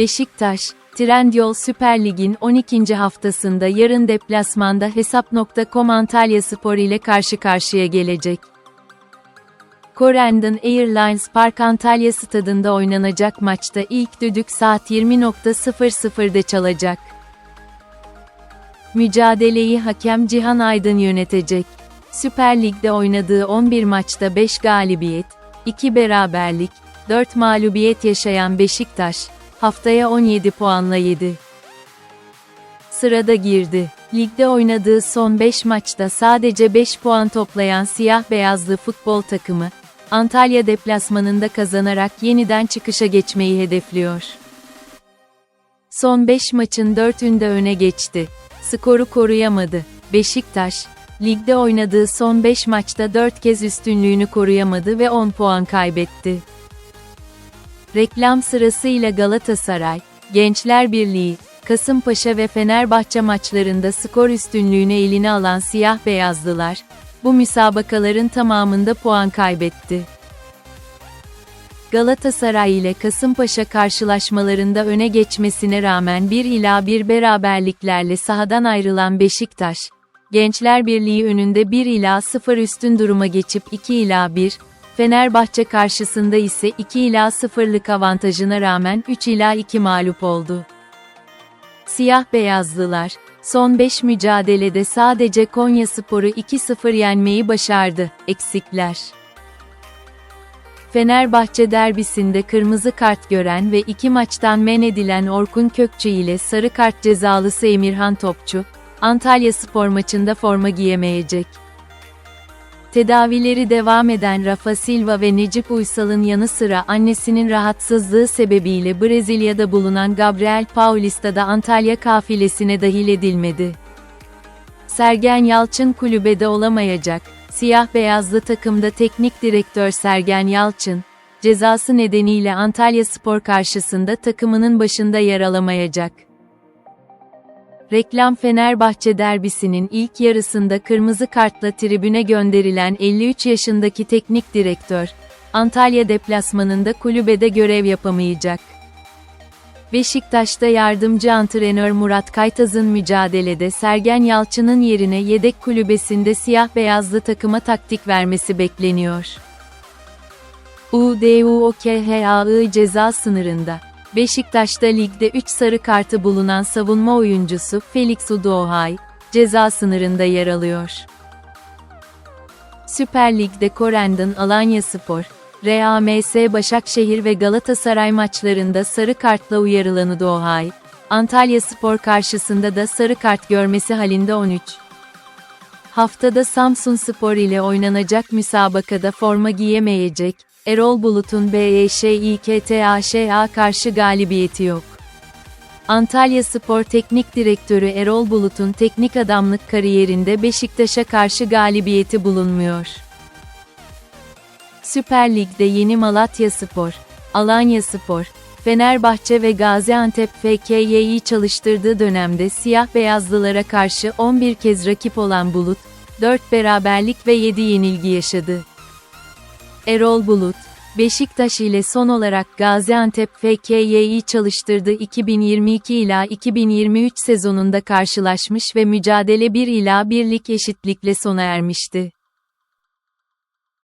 Beşiktaş, Trendyol Süper Lig'in 12. haftasında yarın deplasmanda Hesap.com Antalya Spor ile karşı karşıya gelecek. Corendon Airlines Park Antalya stadında oynanacak maçta ilk düdük saat 20.00'de çalacak. Mücadeleyi hakem Cihan Aydın yönetecek. Süper Lig'de oynadığı 11 maçta 5 galibiyet, 2 beraberlik, 4 mağlubiyet yaşayan Beşiktaş, haftaya 17 puanla 7. Sırada girdi. Ligde oynadığı son 5 maçta sadece 5 puan toplayan siyah beyazlı futbol takımı, Antalya deplasmanında kazanarak yeniden çıkışa geçmeyi hedefliyor. Son 5 maçın 4'ünde öne geçti. Skoru koruyamadı. Beşiktaş, ligde oynadığı son 5 maçta 4 kez üstünlüğünü koruyamadı ve 10 puan kaybetti. Reklam sırasıyla Galatasaray, Gençler Birliği, Kasımpaşa ve Fenerbahçe maçlarında skor üstünlüğünü eline alan siyah beyazlılar, bu müsabakaların tamamında puan kaybetti. Galatasaray ile Kasımpaşa karşılaşmalarında öne geçmesine rağmen 1 ila 1 beraberliklerle sahadan ayrılan Beşiktaş, Gençler Birliği önünde 1 ila 0 üstün duruma geçip 2 ila 1, Fenerbahçe karşısında ise 2 ila 0'lık avantajına rağmen 3 ila 2 mağlup oldu. Siyah beyazlılar, son 5 mücadelede sadece Konyaspor'u 2-0 yenmeyi başardı, eksikler. Fenerbahçe derbisinde kırmızı kart gören ve iki maçtan men edilen Orkun Kökçü ile sarı kart cezalısı Emirhan Topçu, Antalya spor maçında forma giyemeyecek. Tedavileri devam eden Rafa Silva ve Necip Uysal'ın yanı sıra annesinin rahatsızlığı sebebiyle Brezilya'da bulunan Gabriel Paulista da Antalya kafilesine dahil edilmedi. Sergen Yalçın kulübede olamayacak. Siyah beyazlı takımda teknik direktör Sergen Yalçın, cezası nedeniyle Antalya Spor karşısında takımının başında yer alamayacak. Reklam Fenerbahçe derbisinin ilk yarısında kırmızı kartla tribüne gönderilen 53 yaşındaki teknik direktör, Antalya deplasmanında kulübede görev yapamayacak. Beşiktaş'ta yardımcı antrenör Murat Kaytaz'ın mücadelede Sergen Yalçın'ın yerine yedek kulübesinde siyah beyazlı takıma taktik vermesi bekleniyor. UDUOKHAI ceza sınırında. Beşiktaş'ta ligde 3 sarı kartı bulunan savunma oyuncusu Felix Udohay, ceza sınırında yer alıyor. Süper Lig'de Corendon Alanya Spor, RAMS Başakşehir ve Galatasaray maçlarında sarı kartla uyarılan Udohay, Antalya Spor karşısında da sarı kart görmesi halinde 13. Haftada Samsun Spor ile oynanacak müsabakada forma giyemeyecek, Erol Bulut'un BEŞİKTAŞ'a karşı galibiyeti yok. Antalya Spor Teknik Direktörü Erol Bulut'un teknik adamlık kariyerinde Beşiktaş'a karşı galibiyeti bulunmuyor. Süper Lig'de Yeni Malatya Spor, Alanya Spor, Fenerbahçe ve Gaziantep FK'yi çalıştırdığı dönemde siyah beyazlılara karşı 11 kez rakip olan Bulut, 4 beraberlik ve 7 yenilgi yaşadı. Erol Bulut, Beşiktaş ile son olarak Gaziantep FK'yi çalıştırdığı 2022 ila 2023 sezonunda karşılaşmış ve mücadele 1 ila 1'lik eşitlikle sona ermişti.